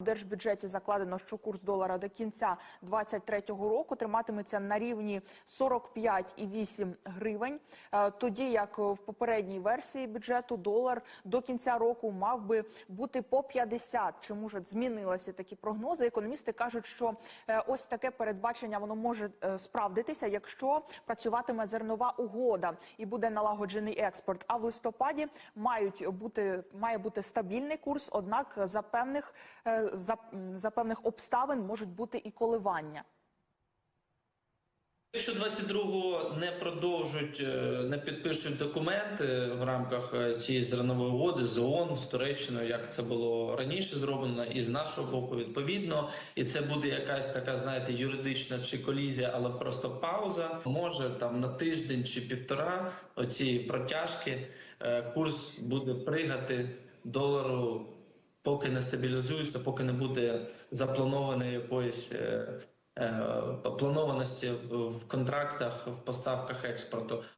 В держбюджеті закладено, що курс долара до кінця 2023 року триматиметься на рівні 45,8 гривень. Е, Тоді як в попередній версії бюджету долар до кінця року мав би бути по 50. Чому ж змінилися такі прогнози? Економісти кажуть, що е, ось таке передбачення воно може е, справдитися, якщо працюватиме зернова угода і буде налагоджений експорт. А в листопаді мають бути має бути стабільний курс однак за певних за, за певних обставин можуть бути і коливання. Якщо 22-го не продовжують, е, не підпишуть документи в рамках е, цієї зернової угоди з ООН, з Туреччиною, як це було раніше зроблено, і з нашого боку відповідно, і це буде якась така, знаєте, юридична чи колізія, але просто пауза. Може там на тиждень чи півтора оці протяжки е, курс буде пригати долару, поки не стабілізуються, поки не буде запланованої якоїсь. е, е, Планованості в контрактах в поставках експорту.